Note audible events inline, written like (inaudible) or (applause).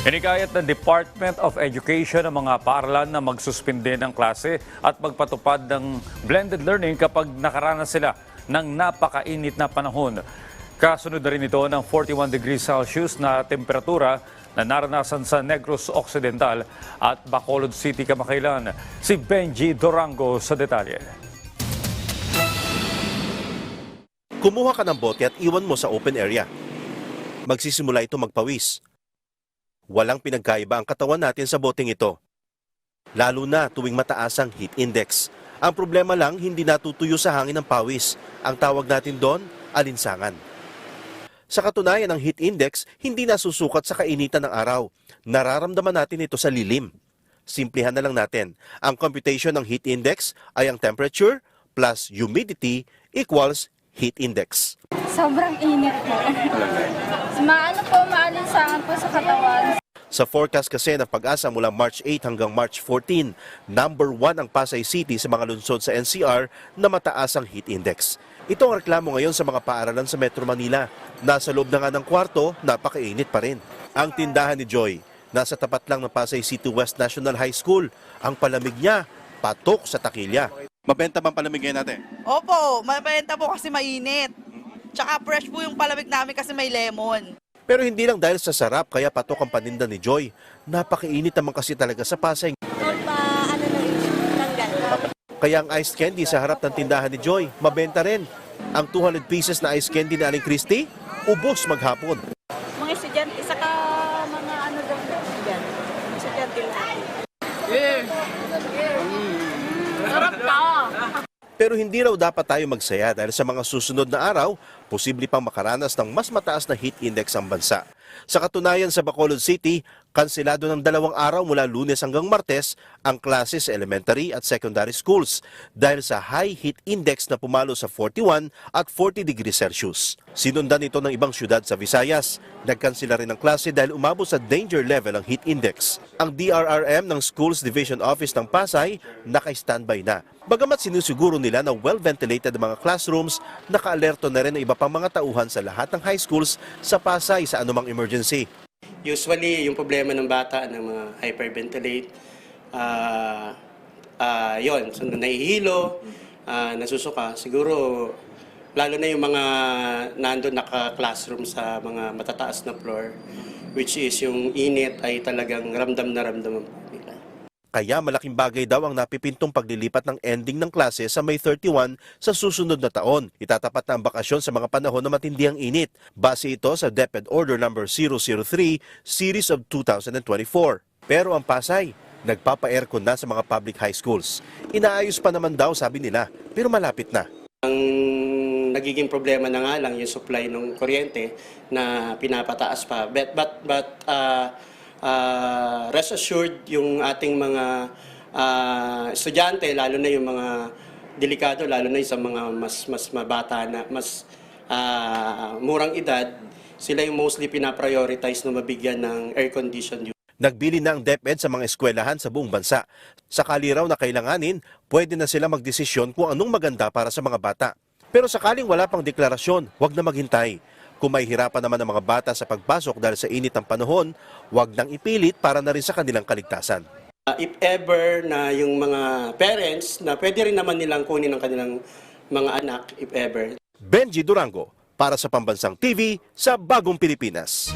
Inikayat ng Department of Education ang mga paaralan na magsuspinde ng klase at magpatupad ng blended learning kapag nakaranas sila ng napakainit na panahon. Kasunod na rin ito ng 41 degrees Celsius na temperatura na naranasan sa Negros Occidental at Bacolod City, Kamakailan. Si Benji Dorango sa detalye. Kumuha ka ng bote at iwan mo sa open area. Magsisimula ito magpawis. Walang pinagkaiba ang katawan natin sa boteng ito. Lalo na tuwing mataas ang heat index. Ang problema lang, hindi natutuyo sa hangin ng pawis. Ang tawag natin doon, alinsangan. Sa katunayan ng heat index, hindi nasusukat sa kainitan ng araw. Nararamdaman natin ito sa lilim. Simplihan na lang natin. Ang computation ng heat index ay ang temperature plus humidity equals heat index. Sobrang init po. (laughs) Maano po, maalinsangan po sa katawan. Sa forecast kasi ng pag-asa mula March 8 hanggang March 14, number 1 ang Pasay City sa mga lungsod sa NCR na mataas ang heat index. Ito ang reklamo ngayon sa mga paaralan sa Metro Manila. Nasa loob na nga ng kwarto, napakainit pa rin. Ang tindahan ni Joy, nasa tapat lang ng Pasay City West National High School. Ang palamig niya, patok sa takilya. Mabenta bang palamig ngayon natin? Opo, mabenta po kasi mainit. Tsaka fresh po yung palamig namin kasi may lemon. Pero hindi lang dahil sa sarap kaya patok ang paninda ni Joy. Napakainit naman kasi talaga sa Pasay. Kaya ang iced candy sa harap ng tindahan ni Joy, mabenta rin. Ang 200 pieces na iced candy na Aling Christie, ubos maghapon. mga estudyante, saka mga ano daw dyan, estudyante lang. Pero hindi raw dapat tayo magsaya dahil sa mga susunod na araw, posible pang makaranas ng mas mataas na heat index ang bansa. Sa katunayan sa Bacolod City, kansilado ng dalawang araw mula lunes hanggang martes ang klase sa elementary at secondary schools dahil sa high heat index na pumalo sa 41 at 40 degrees Celsius. Sinundan ito ng ibang syudad sa Visayas. Nagkansila rin ang klase dahil umabot sa danger level ang heat index. Ang DRRM ng Schools Division Office ng Pasay naka-standby na. Bagamat sinusiguro nila na well-ventilated ang mga classrooms, naka-alerto na rin ang iba pang mga tauhan sa lahat ng high schools sa Pasay sa anumang emergency. Usually, yung problema ng bata na mga hyperventilate, ah ah yon, so, nahihilo, ah, nasusuka, siguro lalo na yung mga nandun naka-classroom sa mga matataas na floor, which is yung init ay talagang ramdam na ramdam ang. Kaya malaking bagay daw ang napipintong paglilipat ng ending ng klase sa May 31 sa susunod na taon. Itatapat na ang bakasyon sa mga panahon na matindi ang init. Base ito sa DepEd Order No. 003 Series of 2024. Pero ang Pasay, nagpapa-aircon na sa mga public high schools. Inaayos pa naman daw sabi nila, pero malapit na. Ang nagiging problema na nga lang yung supply ng kuryente na pinapataas pa. But, but, but uh, uh, rest assured yung ating mga uh, estudyante, lalo na yung mga delikado, lalo na yung sa mga mas, mas mabata na, mas uh, murang edad, sila yung mostly pinaprioritize na mabigyan ng air-conditioned Nagbili na ang DepEd sa mga eskwelahan sa buong bansa. Sakali raw na kailanganin, pwede na sila magdesisyon kung anong maganda para sa mga bata. Pero sakaling wala pang deklarasyon, huwag na maghintay. Kung may hirapan naman ang mga bata sa pagpasok dahil sa init ng panahon, huwag nang ipilit para na rin sa kanilang kaligtasan. Uh, if ever na yung mga parents na pwede rin naman nilang kunin ang kanilang mga anak, if ever, Benji Durango, para sa Pambansang TV sa Bagong Pilipinas.